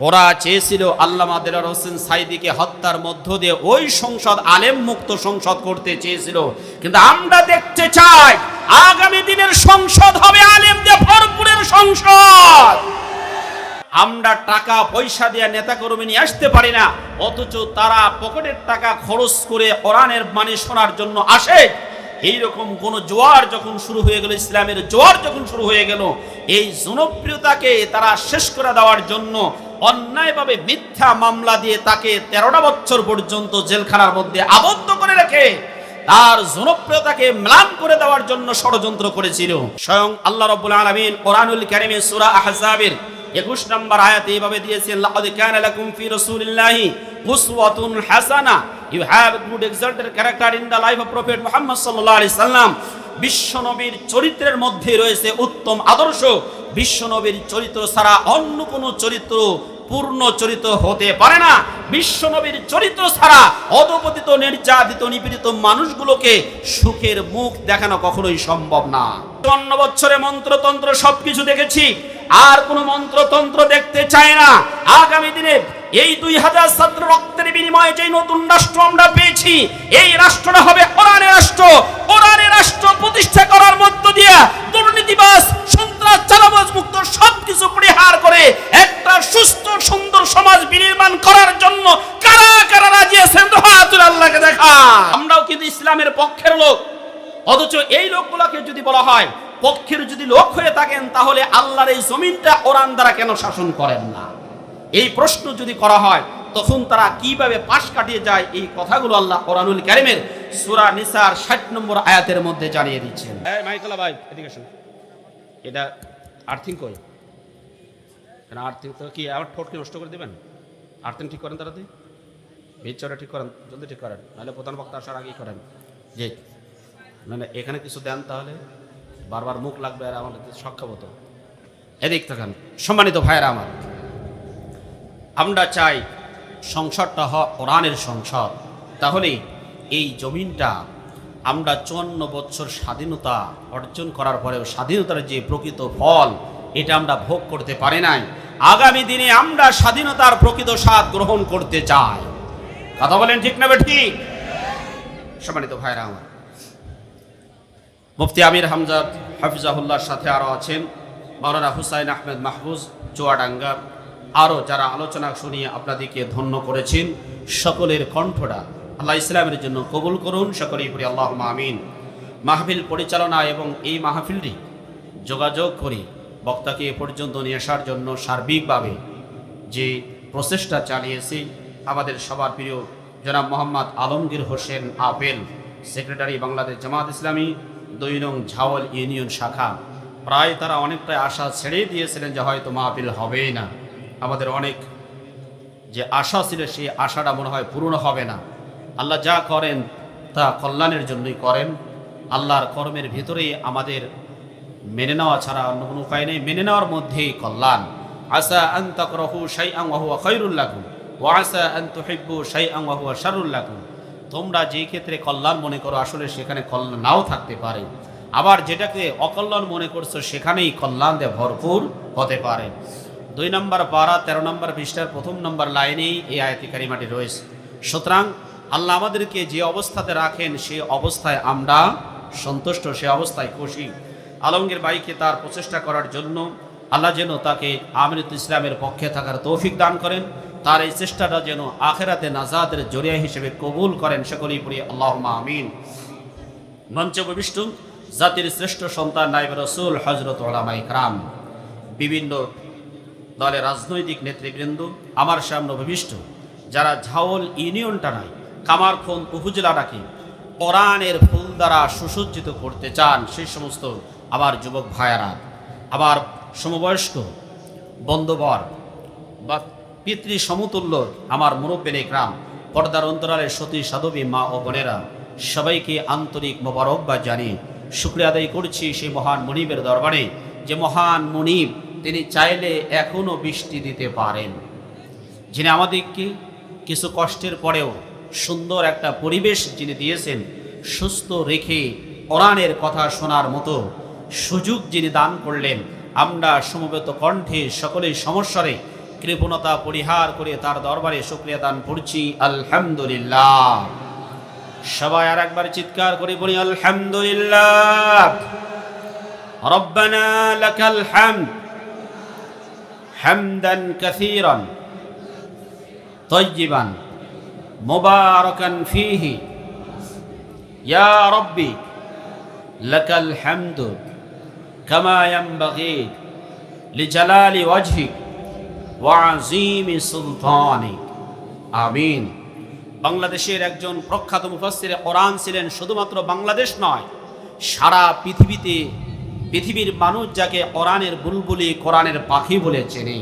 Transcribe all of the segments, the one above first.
ওরা চেয়েছিল আল্লামা দেলার হোসেন সাইদিকে হত্যার মধ্য দিয়ে ওই সংসদ আলেম মুক্ত সংসদ করতে চেয়েছিল। কিন্তু আমরা দেখতে চাই, আগামী দিনের সংসদ হবে আলেম ভরপুরের সংসদ। আমরা টাকা পয়সা দিয়ে নেতা কর্মী নিয়ে আসতে পারি না, অথচ তারা পকেটের টাকা খরচ করে কোরআনের মানে শোনার জন্য আসে। এইরকম কোন জোয়ার যখন শুরু হয়ে গেল, ইসলামের জোয়ার যখন শুরু হয়ে গেল, এই জনপ্রিয়তাকে তারা শেষ করে দেওয়ার জন্য অন্যায়ভাবে মিথ্যা মামলা দিয়ে তাকে তেরোটা বছর পর্যন্ত জেলখানার মধ্যে আবদ্ধ করে রেখে তার জনপ্রিয়তাকে ম্লান করে দেওয়ার জন্য ষড়যন্ত্র করেছিল। স্বয়ং আল্লাহ রব্বুল আলামিন কোরআনুল কারিমে সূরা আহজাবের 21 নম্বর আয়াতে এইভাবে দিয়েছেন, লাকাদ কানা লাকুম ফি রাসূলিল্লাহি উসওয়াতুন হাসানা। You have good example character in the life of prophet Muhammad সাল্লাল্লাহু আলাইহি সাল্লাম। বিশ্বনবীর চরিত্রের মধ্যে রয়েছে উত্তম আদর্শ। বিশ্বনবীর চরিত্র ছাড়া অন্য কোনো চরিত্র পূর্ণ চরিত্র হতে পারে না। বিশ্বনবীর চরিত্র ছাড়া অধপতিত, নির্যাতিত, নিপীড়িত মানুষগুলোকে সুখের মুখ দেখানো কখনোই সম্ভব না। চুয়ান্ন বছরে মন্ত্রতন্ত্র সবকিছু দেখেছি। আর কোনো মন্ত্রতন্ত্র দেখতে চায় না। আগামী দিনে এই দুই হাজার ছাত্র রক্তের বিনিময়ে যে নতুন রাষ্ট্র আমরা পেয়েছি, এই রাষ্ট্রটা হবে কোরআনের রাষ্ট্র। কোরআনের রাষ্ট্র প্রতিষ্ঠা করার মধ্য দিয়ে দুর্নীতিবাস ইসলামের পক্ষের লোক। অথচ এই লোকগুলোকে যদি বলা হয়, পক্ষের যদি লোক হয়ে থাকেন, তাহলে আল্লাহর এই জমিনটা ওরান দ্বারা কেন শাসন করেন না? এই প্রশ্ন যদি করা হয়, তখন তারা কীভাবে পাশ কাটিয়ে যায়? এই কথাগুলো আল্লাহ কোরআনুল কারিমের সূরা নিসার 60 নম্বর আয়াতের মধ্যে জানিয়ে দিচ্ছেন। এই এটা আর্থিং কই? কেন আর্থিং তো কি আমার ঠোঁট কি নষ্ট করে দেবেন? আর্থিং ঠিক করেন তাড়াতাড়ি ভিতরটা ঠিক করেন, জলদি ঠিক করেন, নাহলে প্রধান বক্তা আসার আগেই করেন। যে মানে এখানে কিছু দেন তাহলে বারবার মুখ লাগবে আর আমাদের শখ খাব তো এদিক থাকেন, সম্মানিত ভাইয়েরা আমার। আমরা চাই সংসদটা হ, কোরআনের সংসদ। তাহলে এই জমিনটা আমরা চুয়ান্ন বছর স্বাধীনতা অর্জন করার পরেও স্বাধীনতার যে প্রকৃত ফল, এটা আমরা ভোগ করতে পারি নাই। আগামী দিনে আমরা স্বাধীনতার প্রকৃত স্বাদ গ্রহণ করতে চাই। কথা বলেন ঠিক না ঠিক সম্মানিত ভাইরা আমার। মুফতি আমির হামজাদ হাফিজাহুল্লাহর সাথে আরও আছেন। মাওলানা হুসাইন আহমেদ মাহফুজ, চুয়াডাঙ্গা। আরও যারা আলোচনা শুনিয়ে আপনাদেরকে ধন্য করেছেন, সকলের কণ্ঠটা আল্লাহ ইসলামের জন্য কবুল করুন, সকলেই করি আল্লাহ মামিন মাহফিল পরিচালনা এবং এই মাহফিলটি যোগাযোগ করি বক্তাকে এ পর্যন্ত নিয়ে আসার জন্য সার্বিকভাবে যে প্রচেষ্টা চালিয়েছি, আমাদের সবার প্রিয় জনাব মোহাম্মদ আলমগীর হোসেন আপেল, সেক্রেটারি বাংলাদেশ জামাত ইসলামী, দুই নং ঝাওয়াল ইউনিয়ন শাখা। প্রায় তারা অনেকটাই আশা ছেড়ে দিয়েছিলেন যে হয়তো মাহফিল হবেই না। আমাদের অনেক যে আশা ছিল সেই আশাটা মনে হয় পূরণ হবে না। আল্লাহ যা করেন তা কল্যাণের জন্যই করেন। আল্লাহর কর্মের ভিতরেই আমাদের মেনে নেওয়া ছাড়া অন্য কোনো উপায় নেই। মেনে নেওয়ার মধ্যেই কল্যাণ। আসা আন তাকরাহু শাইআন ওয়া হুয়া খায়রুল লাকুম ওয়া আসা আন তুহিব্বু শাইআন ওয়া হুয়া শাররুল লাকুম। তোমরা যে ক্ষেত্রে কল্যাণ মনে করো আসলে সেখানে কল্যাণ নাও থাকতে পারে। আবার যেটাকে অকল্যাণ মনে করছ সেখানেই কল্যাণ দিয়ে ভরপুর হতে পারে। দুই নম্বর পারা তেরো নম্বর পৃষ্ঠার প্রথম নম্বর লাইনেই এই আয়তি কারিমাটি রয়েছে। সুতরাং আল্লাহ আমাদেরকে যে অবস্থাতে রাখেন, সে অবস্থায় আমরা সন্তুষ্ট, সে অবস্থায় খুশি। আলমগীর বাইকে তার প্রচেষ্টা করার জন্য আল্লাহ যেন তাকে আমিরত ইসলামের পক্ষে থাকার তৌফিক দান করেন। তার এই চেষ্টাটা যেন আখেরাতে নাজাদের জরিয়া হিসেবে কবুল করেন সকলেই পড়ি আল্লাহ আমিন। মঞ্চে উপবিষ্ট জাতির শ্রেষ্ঠ সন্তান নাইব রসুল হজরত ওলামা ইকরাম, বিভিন্ন দলের রাজনৈতিক নেতৃবৃন্দ, আমার সামনে উপবিষ্ট, যারা ঝাওল ইউনিয়নটা নাই কামারখন উপজেলাটাকে কোরআনের ফুল দ্বারা সুসজ্জিত করতে চান সেই সমস্ত আমার যুবক ভাইয়ারা। আবার সমবয়স্ক বন্ধুবর বা পিতৃ সমতুল্য আমার মুরব্বেন গ্রাম পর্দার অন্তরালের সতী সাধবী মা ও বোনেরা, সবাইকে আন্তরিক মোবারকবাদ জানিয়ে শুক্রিয়া আদায় করছি সেই মহান মনিবের দরবারে যে মহান মনিব তিনি চাইলে এখনও বৃষ্টি দিতে পারেন। যিনি আমাদেরকে কিছু কষ্টের পরেও সুন্দর একটা পরিবেশ যিনি দিয়েছেন সুস্থ রেখে কোরআনের কথা শোনার মতো সুযোগ যিনি দান করলেন আমরা সমবেত কণ্ঠে সকলেই সমস্যারে কৃপণতা পরিহার করে তার দরবারে শুক্রিয়া দান করছি আলহামদুলিল্লাহ সবাই আর একবার চিৎকার করে বলি আলহামদুলিল্লাহ রব্বানা লাকাল হামদ হামদান কাসীরান طيبا মোবারকান ফিহি। ইয়া রব্বি, লাকাল হামদু কামা ইয়ানবাগি লিজালালি ওয়াজহিক ওয়া আযীমি সুলতানিক আমিন। বাংলাদেশের একজন প্রখ্যাত মুফাসসির কোরআন ছিলেন, শুধুমাত্র বাংলাদেশ নয়, সারা পৃথিবীতে পৃথিবীর মানুষ যাকে কোরআনের বুলবুলি কোরআনের পাখি বলে চেনে।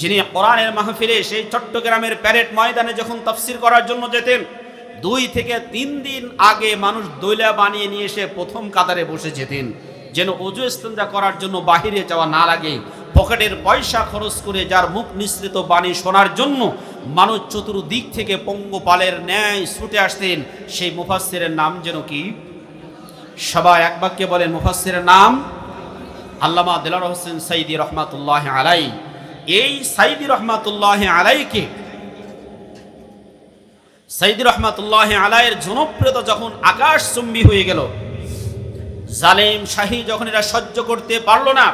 যিনি কোরআনের মাহফিলে সেই চট্টগ্রামের প্যারেড ময়দানে যখন তফসির করার জন্য যেতেন, দুই থেকে তিন দিন আগে মানুষ দৈলা বানিয়ে নিয়ে এসে প্রথম কাতারে বসে যেতেন। যেন অজু ইস্তেঞ্জা করার জন্য বাহিরে যাওয়া না লাগে। পকেটের পয়সা খরচ করে যার মুখ নিঃসৃত বাণী শোনার জন্য মানুষ চতুর্দিক থেকে পঙ্গপালের ন্যায় ছুটে আসতেন। সেই মুফাসসিরের নাম যেন কি? সবাই এক বাক্যে বলেন, মুফাসসিরের নাম আল্লামা দিলার হোসেন সাইদি রহমাতুল্লাহ আলাই এই সাইদি রহমাতুল্লাহ আলাইকে, সাইদি রহমাতুল্লাহ আলাইয়ের জনপ্রিয়তা যখন আকাশ চুম্বি হয়ে গেল, জালেম শাহী যখন এরা সহ্য করতে পারল না,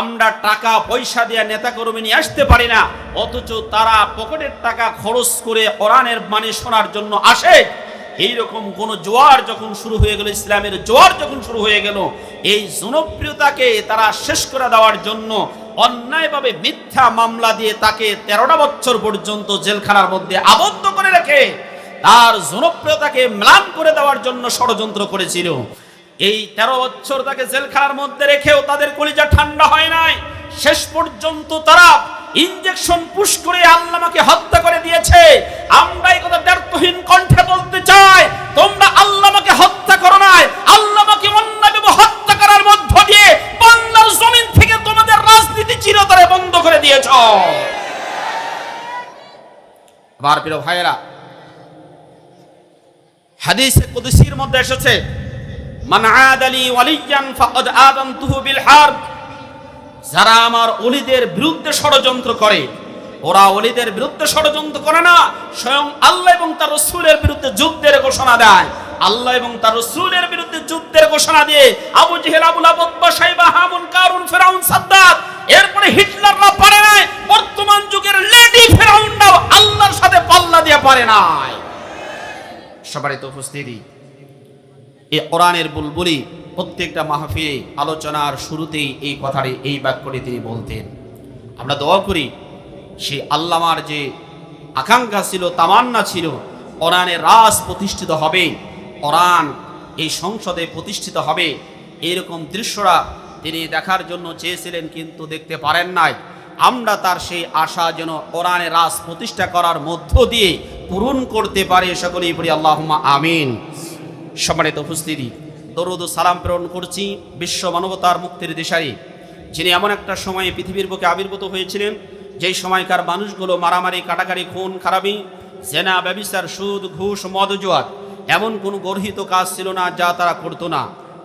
আমরা টাকা পয়সা দিয়ে নেতা কর্মী নিয়ে আসতে পারি না, অথচ তারা পকেটের টাকা খরচ করে কোরআনের মানে শোনার জন্য আসে। এইরকম কোন জোয়ার যখন শুরু হয়ে গেল, ইসলামের জোয়ার যখন শুরু হয়ে গেল, এই জনপ্রিয়তাকে তারা শেষ করে দেওয়ার জন্য অন্যায়ভাবে মিথ্যা মামলা দিয়ে তাকে তেরোটা বছর পর্যন্ত জেলখানার মধ্যে আবদ্ধ করে রেখে তার জনপ্রিয়তাকে ম্লান করে দেওয়ার জন্য ষড়যন্ত্র করেছিল। এই তেরো বছর তাকে জেলখানার মধ্যে রেখেও তাদের কলিজা ঠান্ডা হয় নাই। শেষ পর্যন্ত তারা ইঞ্জেকশন পুশ করে আল্লামাকে হত্যা করে দিয়েছে। আমরা এই কথা ব্যর্থহীন কণ্ঠে আমার প্রিয় ভাইয়েরা, হাদিসে কুদসির মধ্যে এসেছে, মান আদালি ওয়ালিয়ান ফাকাদ আদামতুহু বিল হারব যারা আমার অলিদের বিরুদ্ধে ষড়যন্ত্র করে ওরা অলিদের বিরুদ্ধে ষড়যন্ত্র করে না, স্বয়ং আল্লাহ এবং তার রসুলের বিরুদ্ধে যুদ্ধের ঘোষণা দেয়। আল্লাহ এবং তার রসুলের বিরুদ্ধে যুদ্ধের ঘোষণা দিয়ে আবু জেহেল আবুল আবদ্বা সাইবা হামুন, কারুন, ফেরাউন সাদ্দাত এরপরে হিটলাররা পারে নাই, বর্তমান যুগের লেডি ফেরাউনরাও আল্লাহর সাথে পাল্লা দিয়ে পারে নাই। সবারই তো উপস্থিতি। এই কোরআনের বুলবুলি প্রত্যেকটা মাহফিলে আলোচনার শুরুতেই এই কথাটি, এই বাক্যটি তিনি বলতেন। আমরা দোয়া করি সেই আল্লামার যে আকাঙ্ক্ষা ছিল, তামান্না ছিল কোরআনের রাস প্রতিষ্ঠিত হবে, কোরআন এই সংসদে প্রতিষ্ঠিত হবে, এরকম দৃশ্যরা তিনি দেখার জন্য চেয়েছিলেন কিন্তু দেখতে পারেন নাই। আমরা তার সেই আশা যেন কোরআনের রাস প্রতিষ্ঠা করার মধ্য দিয়ে পূরণ করতে পারে সকলেই পড়ি আল্লাহুম্মা আমিন। সম্মানিত উপস্থিতি, দরুদ সালাম প্রেরণ করছি বিশ্ব মানবতার মুক্তির দিশারি, যিনি এমন একটা সময়ে পৃথিবীর বুকে আবির্ভূত হয়েছিলেন যেই সময়কার মানুষগুলো মারামারি কাটাকারি খুন, খারাপি সেনা ব্যবিচার, সুদ, ঘুষ, মদ জোয়াত এমন কোনো গর্হিত কাজ ছিল না যা তারা করতো না।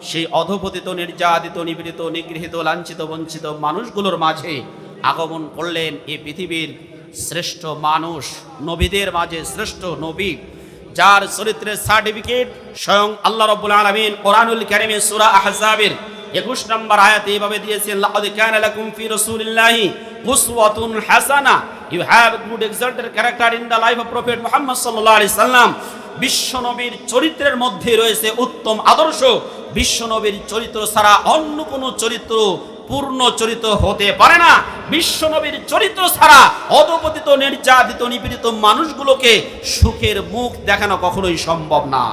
সেই অধপতিত, নির্যাতিত, নিপীড়িত, নিগৃহীত, লাঞ্ছিত, বঞ্চিত মানুষগুলোর মাঝে আগমন করলেন এই পৃথিবীর শ্রেষ্ঠ মানুষ, নবীদের মাঝে শ্রেষ্ঠ নবী, যার চরিত্রের সার্টিফিকেট স্বয়ং আল্লাহ রব্বুল আলামিন কোরআনুল কারীমে সূরা আহজাবের 21 নম্বর আয়াতে এইভাবে দিয়েছেন লাকাদ কানা লাকুম ফি রাসূলিল্লাহি উসওয়াতুন হাসানা। You have good example character in the life of prophet Muhammad সাল্লাল্লাহু আলাইহি সাল্লাম। বিশ্বনবীর চরিত্রের মধ্যে রয়েছে উত্তম আদর্শ। বিশ্বনবীর চরিত্র ছাড়া অন্য কোনো চরিত্র পূর্ণ চরিত্র হতে পারে না। বিশ্বনবীর চরিত্র ছাড়া অধপতিত, নির্যাতিত, নিপীড়িত মানুষগুলোকে সুখের মুখ দেখানো কখনোই সম্ভব না।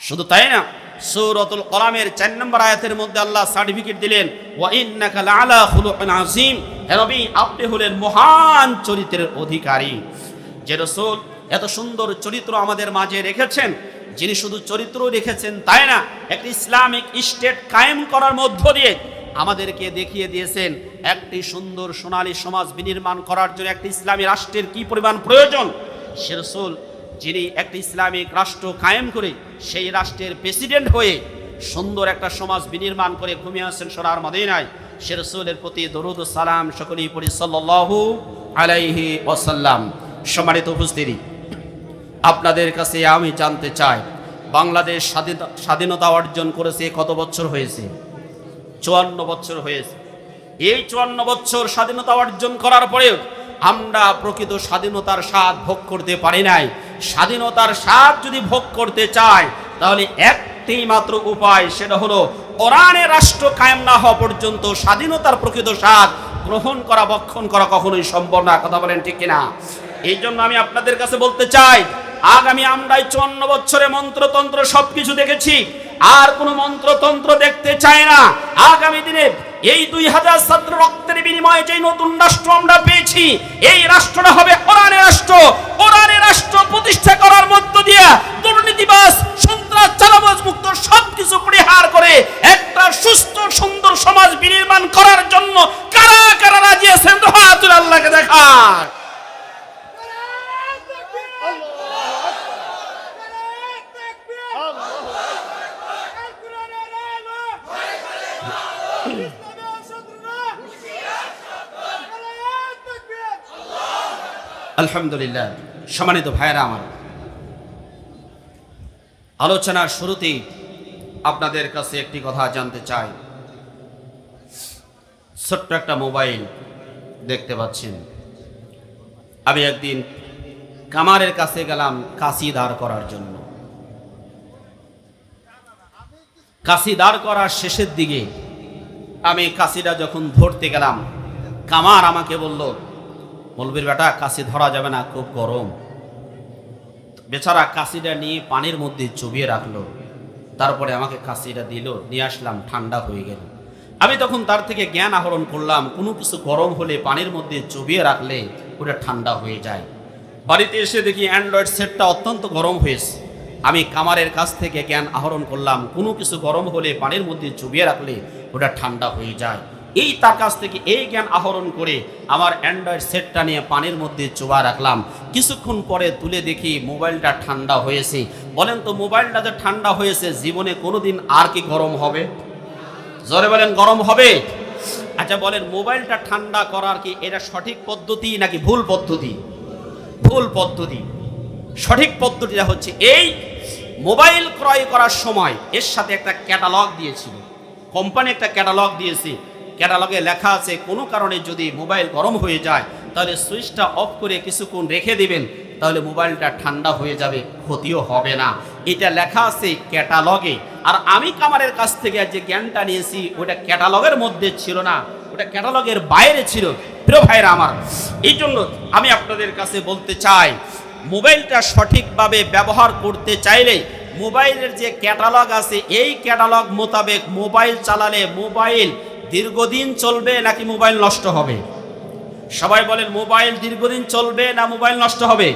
শুধু তাই না সূরাতুল কলামের চার নম্বর আয়াতের মধ্যে আল্লাহ সার্টিফিকেট দিলেন, ওয়া ইন্নাকা লাআলা আপনি হলেন মহান চরিত্রের অধিকারী। যে রাসূল এত সুন্দর চরিত্র আমাদের মাঝে রেখেছেন, যিনি শুধু চরিত্র রেখেছেন তাই না, একটি ইসলামিক স্টেট কায়েম করার মধ্য দিয়ে আমাদেরকে দেখিয়ে দিয়েছেন, একটি সুন্দর সোনালী সমাজ বিনির্মাণ করার জন্য একটি ইসলামী রাষ্ট্রের কি পরিমাণ প্রয়োজন? সে রসুল যিনি একটি ইসলামিক রাষ্ট্র কায়েম করে সেই রাষ্ট্রের প্রেসিডেন্ট হয়ে সুন্দর একটা সমাজ বিনির্মাণ করে ঘুমিয়ে আসছেন সোনার মদিনায়, সে রসুলের প্রতি দরুদ সালাম সকলেই পড়ি সাল্লাল্লাহু আলাইহি ওয়াসাল্লাম। সম্মানিত উপস্থিতি, আপনাদের কাছে আমি জানতে চাই, বাংলাদেশ স্বাধীনতা স্বাধীনতা অর্জন করেছে কত বছর হয়েছে? চুয়ান্ন বছর হয়েছে। এই চুয়ান্ন বছর স্বাধীনতা অর্জন করার পরেও আমরা প্রকৃত স্বাধীনতার স্বাদ ভোগ করতে পারি নাই। স্বাধীনতার স্বাদ যদি ভোগ করতে চাই তাহলে একটি মাত্র উপায়, সেটা হলো কোরআনের রাষ্ট্র কায়েম না হওয়া পর্যন্ত স্বাধীনতার প্রকৃত স্বাদ গ্রহণ করা বক্ষণ করা কখনোই সম্ভব না, কথা বলেন ঠিক কিনা? এই জন্য আমি আপনাদের কাছে বলতে চাই, আগামী আমরাই চুয়ান্ন বছরে মন্ত্রতন্ত্র সবকিছু দেখেছি, আর কোনো মন্ত্রতন্ত্র দেখতে চায় না। আগামী দিনে এই দুই হাজার ছাত্র রক্তের বিনিময়ে যে নতুন রাষ্ট্র আমরা পেয়েছি, এই রাষ্ট্রটা হবে ওরানে রাষ্ট্র। ওরানে রাষ্ট্র প্রতিষ্ঠা করার মধ্য দিয়ে দুর্নীতিবাস সন্ত্রাস চালাবাজ মুক্ত সবকিছু পরিহার করে একটা সুস্থ, সুন্দর সমাজ বিনির্মাণ করার জন্য কারা কারা রাজি আছেন? আল্লাহকে দেখায় আলহামদুলিল্লাহ, সম্মানিত ভাইয়েরা আমার। আলোচনার শুরুতেই আপনাদের কাছে একটি কথা জানতে চাই। ছোট্ট একটা মোবাইল দেখতে পাচ্ছেন। আমি একদিন কামারের কাছে গেলাম কাশি দাঁড় করার জন্য। কাশি দাঁড় করার শেষের দিকে আমি কাশিটা যখন ধরতে গেলাম, কামার আমাকে বলল মলবির বেটা, কাশি ধরা যাবে না, খুব গরম। বেচারা কাশিটা নিয়ে পানির মধ্যে চুবিয়ে রাখল। তারপরে আমাকে কাশিটা দিল, নিয়ে আসলাম, ঠান্ডা হয়ে গেল। আমি তখন তার থেকে জ্ঞান আহরণ করলাম, কোনো কিছু গরম হলে পানির মধ্যে চুবিয়ে রাখলে ওটা ঠান্ডা হয়ে যায়। বাড়িতে এসে দেখি অ্যান্ড্রয়েড সেটটা অত্যন্ত গরম হয়েছে। আমি কামারের কাছ থেকে জ্ঞান আহরণ করলাম, কোনো কিছু গরম হলে পানির মধ্যে চুবিয়ে রাখলে ওটা ঠান্ডা হয়ে যায়। এই তার কাছ থেকে এই জ্ঞান আহরণ করে আমার অ্যান্ড্রয়েড সেটটা নিয়ে পানির মধ্যে চোবা রাখলাম। কিছুক্ষণ পরে তুলে দেখি মোবাইলটা ঠান্ডা হয়েছে। বলেন তো, মোবাইলটা যে ঠান্ডা হয়েছে, জীবনে কোনোদিন আর কি গরম হবে? জোরে বলেন, গরম হবে? আচ্ছা বলেন, মোবাইলটা ঠান্ডা করার কি এটা সঠিক পদ্ধতি নাকি ভুল পদ্ধতি? ভুল পদ্ধতি। সঠিক পদ্ধতিটা হচ্ছে এই, মোবাইল ক্রয় করার সময় এর সাথে একটা ক্যাটালগ দিয়েছিল। কোম্পানি একটা ক্যাটালগ দিয়েছে। ক্যাটালগে লেখা আছে, কোনো কারণে যদি মোবাইল গরম হয়ে যায়, তাহলে সুইচটা অফ করে কিছুক্ষণ রেখে দিবেন, তাহলে মোবাইলটা ঠান্ডা হয়ে যাবে, ক্ষতিও হবে না। এটা লেখা আছে ক্যাটালগে। আর আমি কামারের কাছ থেকে যে জ্ঞানটা নিয়েছি, ওটা ক্যাটালগের মধ্যে ছিল না, ওটা ক্যাটালগের বাইরে ছিল। প্রিয় ভাইরা আমার এই জন্য আমি আপনাদের কাছে বলতে চাই, মোবাইলটা সঠিকভাবে ব্যবহার করতে চাইলে মোবাইলের যে ক্যাটালগ আছে, এই ক্যাটালগ মোতাবেক মোবাইল চালালে মোবাইল দীর্ঘদিন চলবে নাকি মোবাইল নষ্ট হবে? সবাই বলেন, মোবাইল দীর্ঘদিন চলবে না মোবাইল নষ্ট হবে?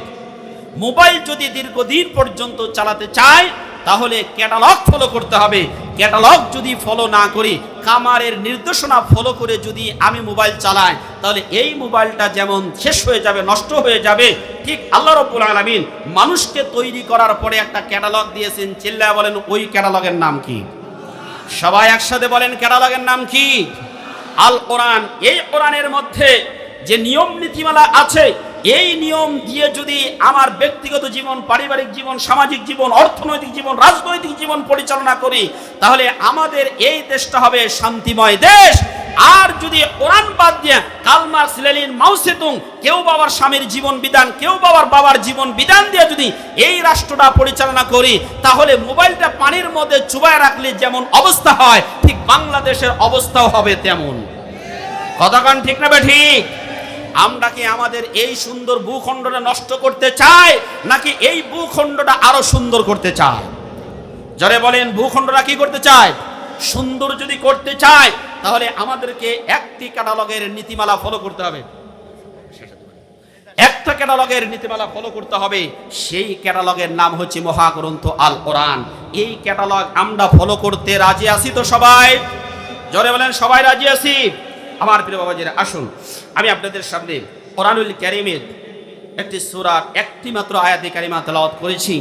মোবাইল যদি দীর্ঘদিন পর্যন্ত চালাতে চায়, তাহলে ক্যাটালগ ফলো করতে হবে। ক্যাটালগ যদি ফলো না করি কামারের নির্দেশনা ফলো করে যদি আমি মোবাইল চালাই, তাহলে এই মোবাইলটা যেমন শেষ হয়ে যাবে, নষ্ট হয়ে যাবে, ঠিক আল্লাহ রব্বুল আলমিন মানুষকে তৈরি করার পরে একটা ক্যাটালগ দিয়েছেন। চিল্লা বলেন, ওই ক্যাটালগের নাম কি? সবাই একসাথে বলেন কেরালাগের নাম কি? আল কোরআন। এই কোরআনের মধ্যে যে নিয়ম নীতিমালা আছে এই নিয়ম দিয়ে যদি আমার ব্যক্তিগত জীবন, পারিবারিক জীবন, সামাজিক জীবন, অর্থনৈতিক জীবন, রাজনৈতিক জীবন পরিচালনা করি, তাহলে আমাদের এই দেশটা হবে শান্তিময় দেশ। আর যদি কোরআন বাদ দিয়ে কালমার, সিলেলিন, মাউসেতুং, কেউ বাবার স্বামীর জীবন বিধান, কেউ বাবার বাবার জীবন বিধান দিয়ে যদি এই রাষ্ট্রটা পরিচালনা করি, তাহলে মোবাইলটা পানির মধ্যে চুবায় রাখলে যেমন অবস্থা হয়, ঠিক বাংলাদেশের অবস্থাও হবে তেমন। কথা কথাকান ঠিক না বে ঠিক? আমরা কি আমাদের এই সুন্দর ভূখণ্ডটা নষ্ট করতে চাই, নাকি এই ভূখণ্ডটা আরও সুন্দর করতে চাই? যারা বলেন, ভূখণ্ডটা কি করতে চায়? সুন্দর যদি করতে চায়, তাহলে আমাদেরকে একটি ক্যাটালগের নীতিমালা ফলো করতে হবে। একটা ক্যাটালগের নীতিমালা ফলো করতে হবে, সেই ক্যাটালগের নাম হচ্ছে মহাগ্রন্থ আল কোরআন এই ক্যাটালগ আমরা ফলো করতে রাজি আছি তো সবাই? জরে বলেন, সবাই রাজি আছি? আমার প্রিয় বাবাজিরা, আসুন। আমি আপনাদের সামনে কোরআনুল ক্যারিমের একটি সুরার একটি মাত্র আয়াতে কারিমা তেলাওয়াত করেছি।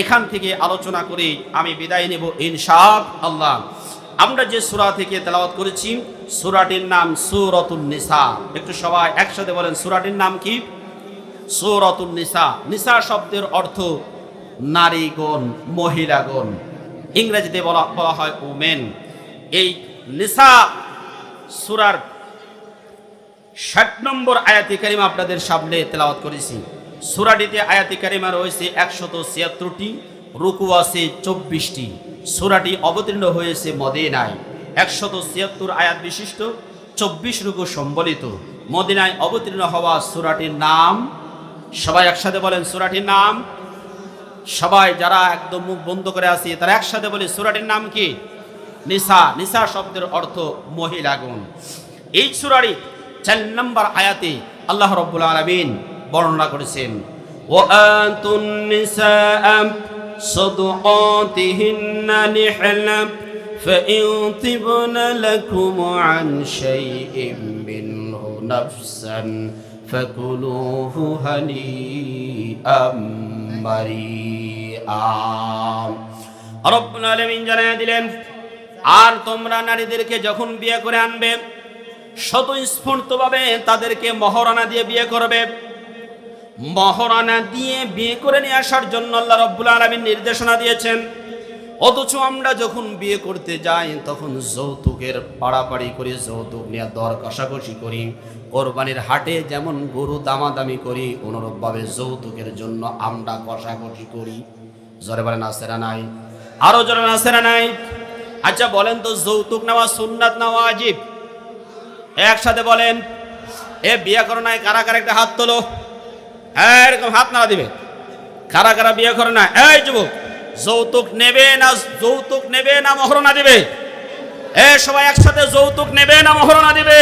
এখান থেকে আলোচনা করে আমি বিদায় নেব ইনশাআ আল্লাহ আমরা যে সুরা থেকে তেলাওয়াত করেছি, সুরাটির নাম সূরাতুন নিসা। একটু সবাই একসাথে বলেন, সুরাটির নাম কি? সূরাতুন নিসা। নিসা শব্দের অর্থ নারীগণ, মহিলাগণ। ইংরেজিতে বলা বলা হয় ওমেন। এই নিসা সূরার ষাট নম্বর আয়াতি কারিমা আপনাদের সামনে তেলাওয়াত করেছি। সুরাটিতে আয়াতি কারিমা রয়েছে একশত ছিয়াত্তরটি রুকু আছে চব্বিশটি। সুরাটি অবতীর্ণ হয়েছে মদিনায়। একশত ছিয়াত্তর আয়াত বিশিষ্ট, চব্বিশ রুকু সম্বলিত। মদিনায় অবতীর্ণ হওয়া সুরাটির নাম, সবাই একসাথে বলেন সুরাটির নাম। সবাই যারা একদম মুখ বন্ধ করে আছে, তারা একসাথে বলে সুরাটির নাম কি? নিসা। নিসা শব্দের অর্থ মহিলাগুণ। এই সুরারি চার নম্বর আয়াতে আল্লাহ রব্বুল আলমিন বর্ণনা করেছেন وآتوا النساء صدقاتهن نحلة فإن طبن لكم عن شيء منه نفسا فكلوه هنيئا مريئا রব্বুল আলামিন জানায় দিলেন আর তোমরা নারীদেরকে যখন বিয়ে করে আনবে স্বতঃস্ফূর্তভাবে তাদেরকে মহারানা দিয়ে বিয়ে করবে। মহারানা দিয়ে বিয়ে করে নিয়ে আসার জন্য আল্লাহ রব্বুল আলমীর নির্দেশনা দিয়েছেন। অথচ আমরা যখন বিয়ে করতে যাই, তখন যৌতুকের পাড়াপাড়ি করি, যৌতুক নিয়ে দর কষাকষি করি, কোরবানির হাটে যেমন গরু দামাদামি করি, অনুরূপভাবে যৌতুকের জন্য আমরা কষাকষি করি। জরে বলেন আসেরা নাই? আরও জরে আসেরা নাই? আচ্ছা বলেন তো, যৌতুক নেওয়া সুন্নাত নেওয়া আজীব একসাথে বলেন এ বিয়ে করো নাই কারা কারা একটা হাত তোলো? হ্যাঁ, এরকম হাত নাড়া দিবে। কারা কারা বিয়ে করে না এই যুবক যৌতুক নেবে না যৌতুক নেবে না মহরণা দিবে। এ সবাই একসাথে যৌতুক নেবে না মহরণা দিবে।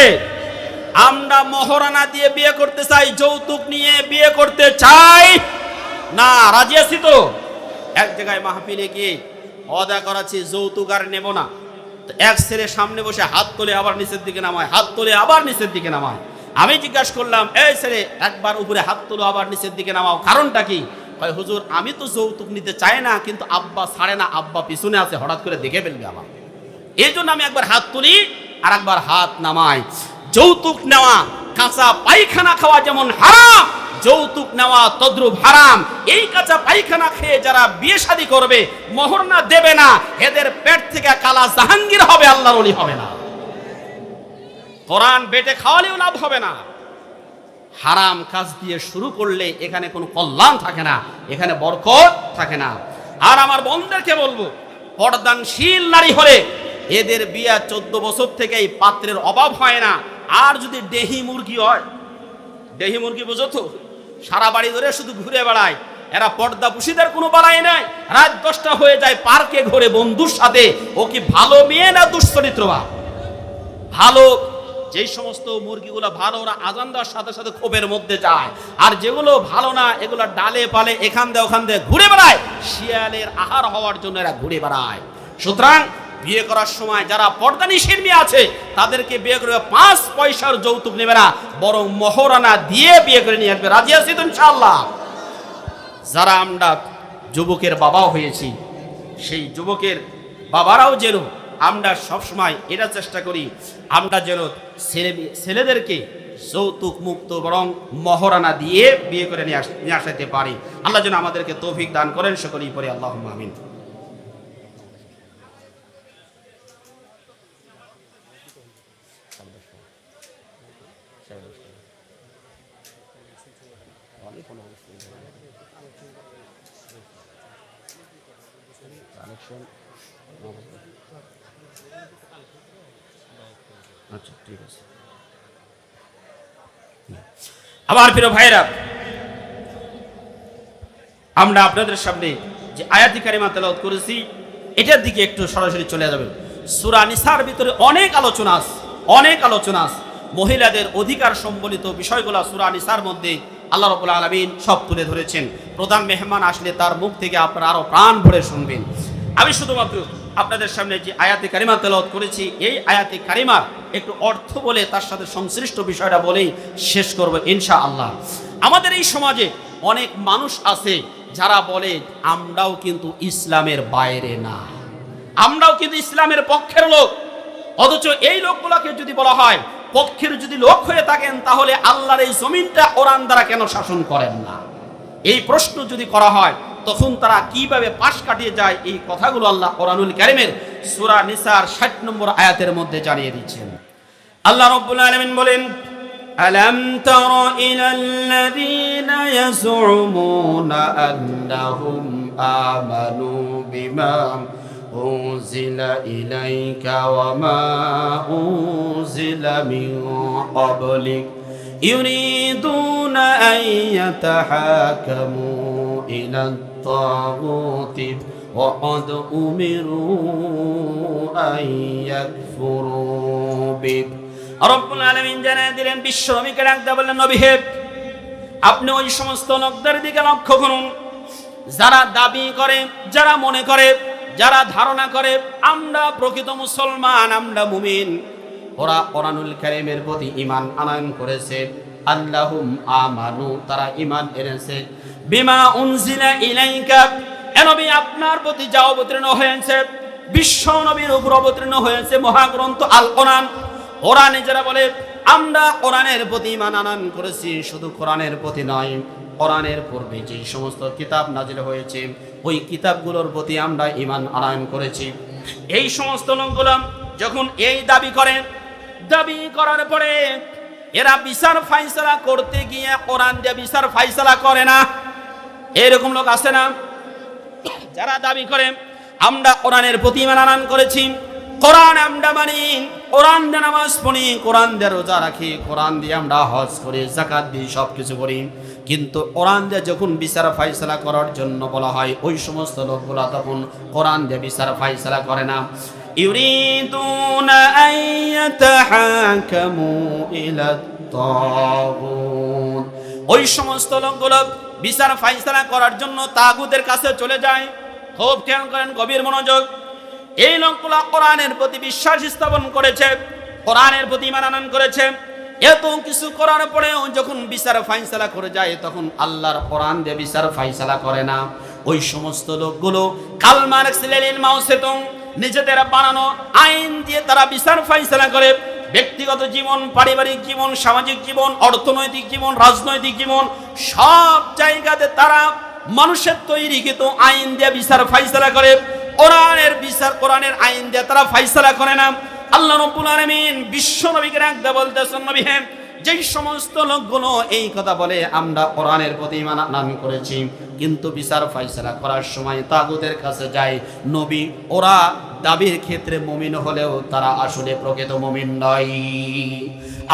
আমরা মহরানা দিয়ে বিয়ে করতে চাই যৌতুক নিয়ে বিয়ে করতে চাই। না রাজি আছি তো? এক জায়গায় মাহফিলে গিয়ে অদা করাচ্ছি যৌতুক আর নেব না। এক ছেলে সামনে বসে হাত তোলে, আবার নিচের দিকে নামায়। হাত তোলে, আবার নিচের দিকে নামায়। আমি জিজ্ঞাসা করলাম, এই ছেলে, একবার উপরে হাত তোলো, আবার নিচের দিকে নামাও। কারণটা কি? কয়, হুজুর, আমি তো যৌতুক নিতে চাই না, কিন্তু আব্বা ছাড়ে না, আব্বা পিছনে আছে, হঠাৎ করে দেখে ফেলবে আমার এই জন্য আমি একবার হাত তুলি, আর একবার হাত নামাই। যৌতুক নেওয়া, কাঁচা পায়খানা খাওয়া যেমন হারাম যৌতুক নেওয়া তদ্রুপ হারাম। এই কাঁচা পায়খানা খেয়ে যারা বিয়ে শাদী করবে, মোহরনা দেবে না। এদের পেট থেকে কালা জাহাঙ্গীর হবে, আল্লাহর অলি হবে না। কোরআন বেটে খাওয়ালেও লাভ হবে না। হারাম কাজ দিয়ে শুরু করলে এখানে কোনো কল্যাণ থাকে না, এখানে বরকত থাকে না। আর আমার বোনদেরকে বলব, পর্দানশীল নারী হলে এদের বিয়া চোদ্দ বছর থেকেই পাত্রের অভাব হয় না। আর যদি দেহি মুরগি হয়, দেহি মুরগি বুঝো তো? সারা বাড়ি ধরে শুধু ঘুরে বেড়ায়। এরা পর্দা পুষিদের কোনো বাড়াই নাই। রাত দশটা হয়ে যায় পার্কে ঘুরে বন্ধুর সাথে। ও কি ভালো মেয়ে না দুশ্চরিত্র বা ভালো, যেই সমস্ত মুরগিগুলো ভালো, ওরা আজান দেওয়ার সাথে সাথে ক্ষোভের মধ্যে যায়। আর যেগুলো ভালো না, এগুলো ডালে পালে এখান দিয়ে ওখান দিয়ে ঘুরে বেড়ায়। শিয়ালের আহার হওয়ার জন্য এরা ঘুরে বেড়ায়। সুতরাং বিয়ে করার সময় যারা পর্দানিশীল মেয়ে আছে, তাদেরকে বিয়ে করে পাঁচ পয়সার যৌতুক নেবে না, বরং মহরানা দিয়ে বিয়ে করে নিয়ে আসবে। রাজি আছি তো ইনশাআল্লাহ? যারা আমরা যুবকের বাবাও হয়েছি, সেই যুবকের বাবারাও যেন আমরা সবসময় এটা চেষ্টা করি, আমরা যেন ছেলে ছেলেদেরকে যৌতুক মুক্ত বরং মহরানা দিয়ে বিয়ে করে নিয়ে আস নিয়ে আসাতে পারি। আল্লাহ যেন আমাদেরকে তৌফিক দান করেন, সকলেই পরে আল্লাহ আমিন। আমার প্রিয় ভাইরা আমরা আপনাদের সামনে যে আয়াতি কারিমা তেলাওয়াত করেছি, এটার দিকে একটু সরাসরি চলে যাবেন। সূরা নিসার ভিতরে অনেক আলোচনা আছে, অনেক আলোচনা আছে। মহিলাদের অধিকার সম্বলিত বিষয়গুলো সূরা নিসার মধ্যে আল্লাহ রাব্বুল আলামিন সব তুলে ধরেছেন। প্রধান মেহমান আসলে তার মুখ থেকে আপনারা আরও প্রাণ ভরে শুনবেন। আমি শুধুমাত্র আপনাদের সামনে যে আয়াতে কারিমা তেলাওয়াত করেছি, এই আয়াতে কারিমার একটু অর্থ বলে তার সাথে সংশ্লিষ্ট বিষয়টা বলেই শেষ করব ইনশা আল্লাহ আমাদের এই সমাজে অনেক মানুষ আছে যারা বলে, আমরাও কিন্তু ইসলামের বাইরে না। আমরাও কিন্তু ইসলামের পক্ষের লোক। অথচ এই লোকগুলোকে যদি বলা হয়, পক্ষের যদি লোক হয়ে থাকেন, তাহলে আল্লাহর এই জমিনটা ওরান দ্বারা কেন শাসন করেন না? এই প্রশ্ন যদি করা হয় তখন তারা কিভাবে পাশ কাটিয়ে যায় এই কথাগুলো আল্লাহ কোরআনুল কারিমের সূরা নিসার 60 নম্বর আয়াতের মধ্যে জানিয়ে দিচ্ছেন আল্লাহ রব্বুল আলামিন বলেন ألم تر إلى الذين يزعمون أنهم آمنوا بما أنزل إليك وما أنزل من قبلك يريدون أن يتحاكموا إلى الطاغوت وقد أمروا أن يكفروا به রব্বুল আলামিন জানিয়ে দিলেন বিশ্ব নবীকে ডাকতে বললেন নবী হে আপনি ওই সমস্ত লোকদের দিকে লক্ষ্য করুন যারা দাবি করে যারা মনে করে যারা ধারণা করে আমরা প্রকৃত মুসলমান আমরা মুমিন ওরা কোরআনুল কারিমের প্রতি ঈমান আনয়ন করেছে আল্লাহুম আমানু তারা ঈমান এনেছে বিমা উনজিলা ইলাইকা। এ নবী আপনার প্রতি যা অবতীর্ণ হয়েছে, বিশ্ব নবীর উপর অবতীর্ণ হয়েছে মহাগ্রন্থ আল কোরআন ওরা নিজেরা বলে, আমরা কোরআনের প্রতি ঈমান আনয়ন করেছি, শুধু কোরআনের প্রতি নয়, কোরআনের পূর্বে যে সমস্ত কিতাব নাজিল হয়েছে, ওই কিতাবগুলোর প্রতি আমরা ঈমান আনয়ন করেছি। এই সমস্ত লোকগুলো যখন এই দাবি করে, দাবি করার পরে এরা বিচার ফাইসলা করতে গিয়ে কোরআন দিয়ে বিচার ফাইসলা করে না। এরকম লোক আছে না যারা দাবি করে আমরা কোরআনের প্রতি ঈমান আনয়ন করেছি কোরআন আমরা মানি কোরআন দিয়ে নামাজ পড়ি কোরআন দিয়ে রোজা রাখি কোরআন দিয়ে আমরা হজ করি জাকাত দিই সব কিছু করি কিন্তু কোরআন দিয়ে যখন বিচার ফাইসলা করার জন্য বলা হয় ওই সমস্ত লোকগুলা তখন কোরআন দিয়ে বিচার ফাইসলা করে না يريدون أن يتحاكموا إلى الطاغوت ওই সমস্ত লোকগুলো বিচার ফাইসলা করার জন্য তাগুদের কাছে চলে যায়। খুব খেয়াল করেন গভীর মনোযোগ। এই লোকগুলো কোরআনের প্রতি বিশ্বাস স্থাপন করেছে, কোরআনের প্রতি মানানন করেছে। এত কিছু করার পরেও যখন বিচার ফাইসলা করে যায়, তখন আল্লাহর কোরআন দিয়ে বিচার ফাইসলা করে না। ওই সমস্ত লোকগুলো কালমার সিলেলিন, মাউসেতং নিজেদের বানানো আইন দিয়ে তারা বিচার ফাইসলা করে। ব্যক্তিগত জীবন, পারিবারিক জীবন, সামাজিক জীবন, অর্থনৈতিক জীবন, রাজনৈতিক জীবন, সব জায়গাতে তারা মানুষের তৈরি কিন্তু আইন দিয়ে বিচার ফাইসলা করে। কোরআনের বিচার, কোরআনের আইন দিয়ে তারা ফাইসলা করে না। আল্লাহ রব্বুল আলমিন বিশ্ব নবীকে রাখতে বলতেছেন, নবী হ্যাঁ যেই সমস্ত লোকগুলো এই কথা বলে, আমরা কোরআনের প্রতি আনয়ন করেছি। কিন্তু বিচার ফাইসলা করার সময় তাগুদের কাছে যায় নবী, ওরা দাবির ক্ষেত্রে মুমিন হলেও তারা আসলে প্রকৃত মমিন নয়।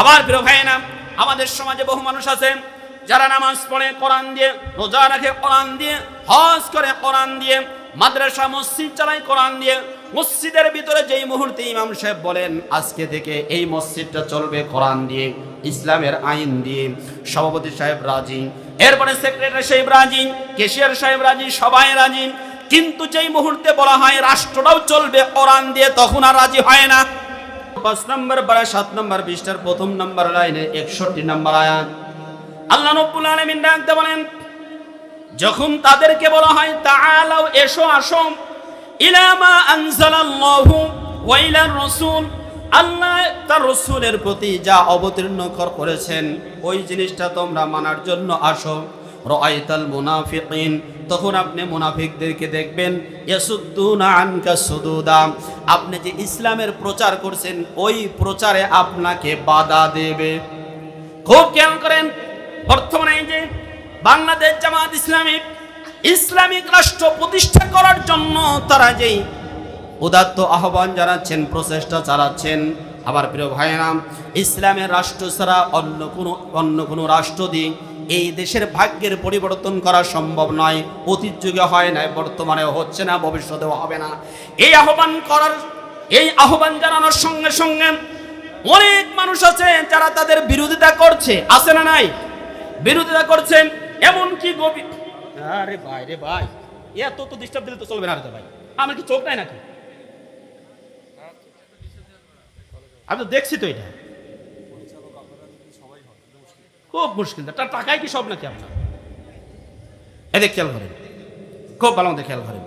আবার প্রিয় না আমাদের সমাজে বহু মানুষ আছে, যারা নামাজ পড়ে, কোরআন দিয়ে রোজা রাখে, কোরআন দিয়ে হজ করে, কোরআন দিয়ে মাদ্রাসা, মসজিদ চালায়, কোরআন দিয়ে মসজিদের ভিতরে যেই মুহূর্তে ইমাম সাহেব বলেন, আজকে থেকে এই মসজিদটা চলবে কোরআন দিয়ে, ইসলামের আইন দিয়ে। সভাপতি সাহেব রাজি, এরপরে সেক্রেটারি সাহেব রাজি, কেশিয়ার সাহেব রাজি, সবাই রাজি। কিন্তু যেই মুহূর্তে বলা হয় রাষ্ট্রটাও চলবে কোরআন দিয়ে, তখন আর রাজি হয় না। পাঁচ নম্বর বা সাত নম্বর বিশটার প্রথম নম্বর লাইনে একষট্টি নম্বর আয়াত। আল্লাহ নব্বুল আলমিন ডাকতে বলেন, যখন তাদেরকে বলা হয়, তাআলাও এসো, আসো। ইলামা আনজালাল্লাহু ওয়া ইলার রাসূল। আল্লাহ তার রসুলের প্রতি যা অবতীর্ণ কর করেছেন, ওই জিনিসটা তোমরা মানার জন্য আসো। রাআইতাল মুনাফিকিন। তখন আপনি মুনাফিকদেরকে দেখবেন, ইয়াসুদ্দুনা আনকা সুদুদা। আপনি যে ইসলামের প্রচার করছেন, ওই প্রচারে আপনাকে বাধা দেবে। খুব খেয়াল করেন বর্তমানে যে বাংলাদেশ জামাত ইসলামিক ইসলামিক রাষ্ট্র প্রতিষ্ঠা করার জন্য তারা যেই উদাত্ত আহ্বান জানাচ্ছেন, প্রচেষ্টা চালাচ্ছেন আবার প্রিয় ভাইয়েরাম ইসলামের রাষ্ট্র ছাড়া অন্য কোনো অন্য কোনো রাষ্ট্র দিয়ে এই দেশের ভাগ্যের পরিবর্তন করা সম্ভব নয়। অতীত যুগে হয় না বর্তমানে হচ্ছে না, ভবিষ্যতেও হবে না। এই আহ্বান করার, এই আহ্বান জানানোর সঙ্গে সঙ্গে অনেক মানুষ আছে যারা তাদের বিরোধিতা করছে, আছে না নাই? বিরোধিতা করছেন, এমনকি আরে ভাই, রে ভাই। এত তো ডিস্টার্ব দিলে তো চলবে না রে ভাই। আমার কি চোখ নাই নাকি? আমি তো দেখছি তো এটা। খুব মুশকিল তার টাকায় কি সব নাকি আপনার? এদের খেয়াল করেন। খুব ভালো মতো খেয়াল করেন।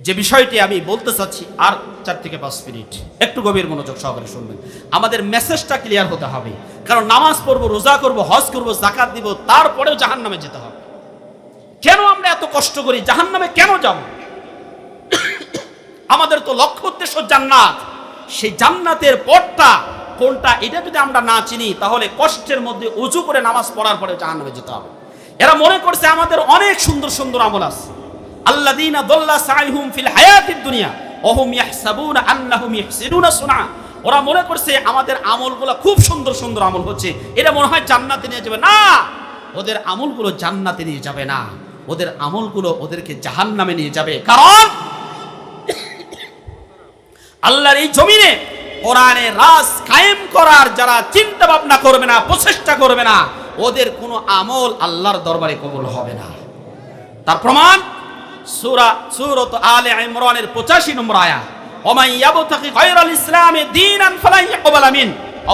যে বিষয়টি আমি বলতে চাচ্ছি, আর চার থেকে পাঁচ মিনিট। একটু গভীর মনোযোগ সহকারে শুনবেন। আমাদের মেসেজটা ক্লিয়ার হতে হবে। কারণ নামাজ পড়ব, রোজা করব, হজ করব জাকাত দিব, তারপরেও জাহান নামে যেতে হবে। কেন আমরা এত কষ্ট করি? জাহান নামে কেন যাব? আমাদের তো লক্ষ্য উদ্দেশ্য জান্নাত। সেই জান্নাতের পথটা কোনটা, এটা যদি আমরা না চিনি, তাহলে কষ্টের মধ্যে উঁচু করে নামাজ পড়ার পরে জাহান্নামে যেতে হবে। এরা মনে করছে আমাদের অনেক সুন্দর সুন্দর আমল আছে। আল্লাযীনা দাল্লা সাইহুম ফিল হায়াতিদ দুনিয়া, ওহুম ইয়াহসাবুনা আন্নাহুম ইহসিনুনা সুনা ওরা মনে করছে আমাদের আমলগুলো খুব সুন্দর সুন্দর আমল হচ্ছে। এটা মনে হয় জান্নাতে নিয়ে যাবে। না! ওদের আমলগুলো জান্নাতে নিয়ে যাবে না। ওদের আমলগুলো ওদেরকে জাহান্নামে নিয়ে যাবে। কারণ আল্লাহর এই জমিনে কোরআনে রাজ কায়েম করার যারা চিন্তা ভাবনা করবে না, প্রচেষ্টা করবে না, ওদের কোনো আমল আল্লাহর দরবারে কবুল হবে না। তার প্রমাণ, সূরা, সূরাত আলে ইমরানের 85 নম্বর আয়াত ওমাই ইয়াবতাকি গায়রাল ইসলামে দীনান ফালাই ইয়াকবাল মিন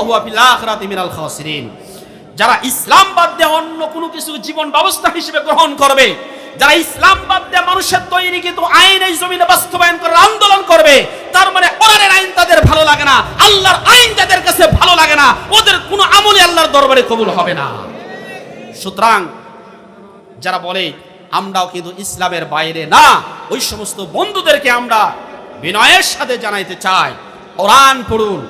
ওয়া ফিল আখিরাতি মিনাল খাসিরিন। যারা ইসলাম বাদ দিয়ে অন্য কোনো কিছু জীবন ব্যবস্থা হিসেবে গ্রহণ করবে, যারা ইসলাম বাদ দিয়ে মানুষের তৈরি কিন্তু আইন এই জমিনে বাস্তবায়ন করার আন্দোলন করবে, তার মানে কোরআনের আইন তাদের ভালো লাগে না, আল্লাহর আইন যাদের কাছে ভালো লাগে না, ওদের কোনো আমলে আল্লাহর দরবারে কবুল হবে না। সুতরাং যারা বলে, আমরাও কিন্তু ইসলামের বাইরে না, ওই সমস্ত বন্ধুদেরকে আমরা বিনয়ের সাথে জানাইতে চাই। কোরআন পড়ুন,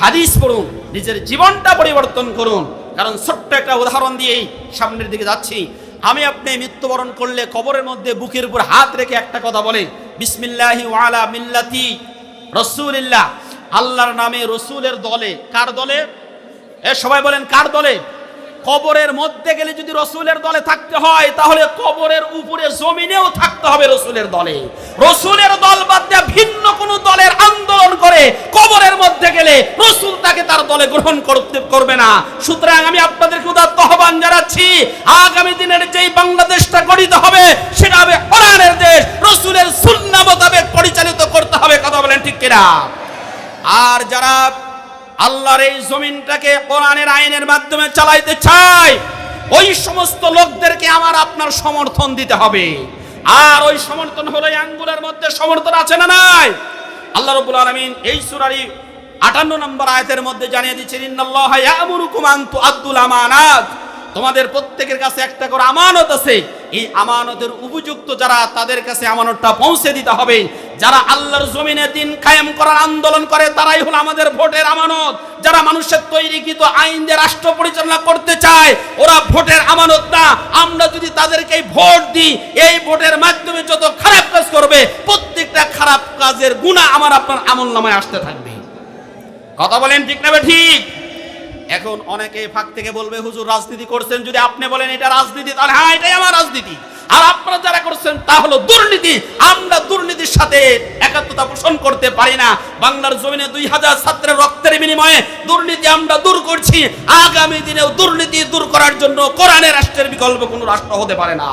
হাদিস পড়ুন, নিজের জীবনটা পরিবর্তন করুন। কারণ ছোট্ট একটা উদাহরণ দিয়েই সামনের দিকে যাচ্ছি। আমি আপনি মৃত্যুবরণ করলে কবরের মধ্যে বুকের উপর হাত রেখে একটা কথা বলে, বিসমিল্লাহি ওয়ালা মিল্লাতি রসুলিল্লাহ। আল্লাহর নামে রসুলের দলে, কার দলে? এ সবাই বলেন, কার দলে? কবরের মধ্যে গেলে যদি রসুলের দলে থাকতে হয়, তাহলে কবরের উপরে জমিনেও থাকতে হবে রসুলের দলে। রসুলের দল বাদ ভিন্ন কোন দলের আন্দোলন করে কবরের মধ্যে গেলে রসুল তাকে তার দলে গ্রহণ করতে করবে না। সুতরাং আমি আপনাদেরকে উদাত্ত আহ্বান জানাচ্ছি, আগামী দিনের যেই বাংলাদেশটা গঠিত হবে, সেটা হবে কোরআনের দেশ। রসুলের সুন্না মোতাবেক পরিচালিত করতে হবে, কথা বলেন ঠিক কিনা? আর যারা আল্লাহর এই জমিনটাকে কোরআনের আইনের মাধ্যমে চালাইতে চাই। ওই সমস্ত লোকদেরকে আমার আপনার সমর্থন দিতে হবে। আর ওই সমর্থন হলো আঙ্গুলের মধ্যে সমর্থন আছে না নাই? আল্লাহ রব্বুল আলামিন এই সূরারই 58 নম্বর আয়াতের মধ্যে জানিয়ে দিচ্ছেন, ইন্নাল্লাহ ইয়ামুরুকুম আন তুআদ্দুল আমানাত। তোমাদের প্রত্যেকের কাছে একটা করে আমানত আছে। এই আমানতের উপযুক্ত যারা, তাদের কাছে আমানতটা পৌঁছে দিতে হবে। যারা আল্লাহর জমিনে দিন কায়েম করার আন্দোলন করে, তারাই হলো আমাদের ভোটের আমানত। যারা মানুষের তৈরিকৃত আইন দিয়ে রাষ্ট্র পরিচালনা করতে চায়, ওরা ভোটের আমানত না। আমরা যদি তাদেরকে ভোট দিই, এই ভোটের মাধ্যমে যত খারাপ কাজ করবে, প্রত্যেকটা খারাপ কাজের গুণা আমার আপনার আমল নামায় আসতে থাকবে। কথা বলেন ঠিক না ঠিক? এখন অনেকে ফাঁক থেকে বলবে, হুজুর, রাজনীতি করছেন যদি আপনি বলেন এটা রাজনীতি, তাহলে হ্যাঁ এটাই আমার রাজনীতি। আর আপনারা যারা করছেন, তা হলো দুর্নীতি। আমরা দুর্নীতির সাথে একাত্মতা পোষণ করতে পারি না। বাংলার জমিনে দুই হাজার ছাত্রের রক্তের বিনিময়ে দুর্নীতি আমরা দূর করছি। আগামী দিনেও দুর্নীতি দূর করার জন্য কোরআনের রাষ্ট্রের বিকল্প কোনো রাষ্ট্র হতে পারে না।